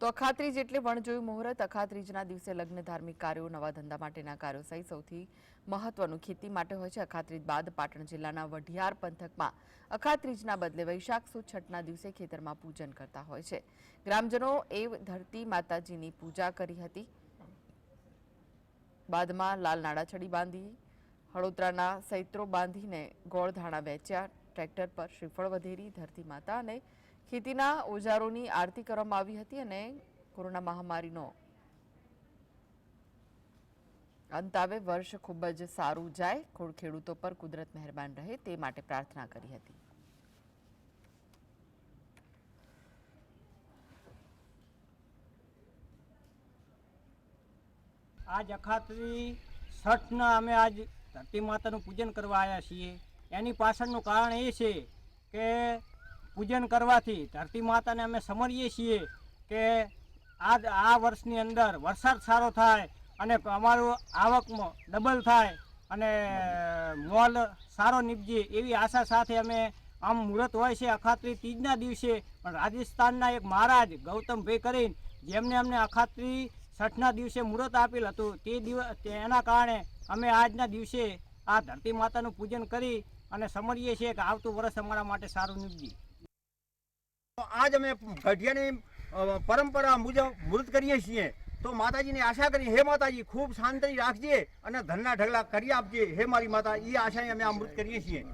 તો અખાત્રીજ એટલે વણજોયું મુહૂર્ત અખાત્રીજના દિવસે લગ્ન, ધાર્મિક કાર્યો, નવા ધંધા માટેના કાર્યો સહિત સૌથી મહત્વનું ખેતી માટે હોય છે. અખાત્રીજ બાદ પાટણ જિલ્લાના વઢિયાર પંથકમાં અખાત્રીજના બદલે વૈશાખ સુદ છઠના દિવસે ખેતરમાં પૂજન કરતા હોય છે. ગ્રામજનો એ ધરતી માતાજીની પૂજા કરી હતી. બાદમાં લાલ નાડાછડી બાંધી હળોતરાના સૈત્રો બાંધીને ગોળધાણા વેચ્યા, ટ્રેક્ટર પર શ્રીફળ વધેરી, ધરતી માતા અને ખેતીના ઓજારોની આરતી કરવામાં આવી હતી અને કોરોના મહામારીનો અંત આવે, વર્ષ ખૂબ જ સારું જાય, ખોડ ખેડૂતો પર કુદરત મહેરબાન રહે તે માટે પ્રાર્થના કરી હતી. આજ અખાત્રી છઠના અમે આજ ધરતી માતાનું પૂજન કરવા આવ્યા છીએ. એની પાછળનું કારણ એ છે કે પૂજન કરવાથી ધરતી માતાને અમે સમરીએ છીએ કે આજ આ વર્ષની અંદર વરસાદ સારો થાય અને અમારું આવકમાં ડબલ થાય અને મોલ સારો નીપજે એવી આશા સાથે અમે આમ મુહૂર્ત હોય છે અખાત્રી તીજના દિવસે. પણ રાજસ્થાનના એક મહારાજ ગૌતમભાઈ કરીને જેમને અમને અખાત્રી છઠના દિવસે મુહૂર્ત આપેલ હતું, તે દિવસ એના કારણે અમે આજના દિવસે આ ધરતી માતાનું પૂજન કરી અને સમરીએ છીએ કે આવતું વર્ષ અમારા માટે સારું નીપજી. આજ અમે ગઢિયાની પરંપરા મુજબ મૃત કરીએ છીએ. તો માતાજીની આશા કરી, હે માતાજી, ખૂબ શાંતિ રાખજે અને ધનના ઢગલા કરી આપજે. હે મારી માતા એ આશાએ અમે આ મૃત કરીએ છીએ.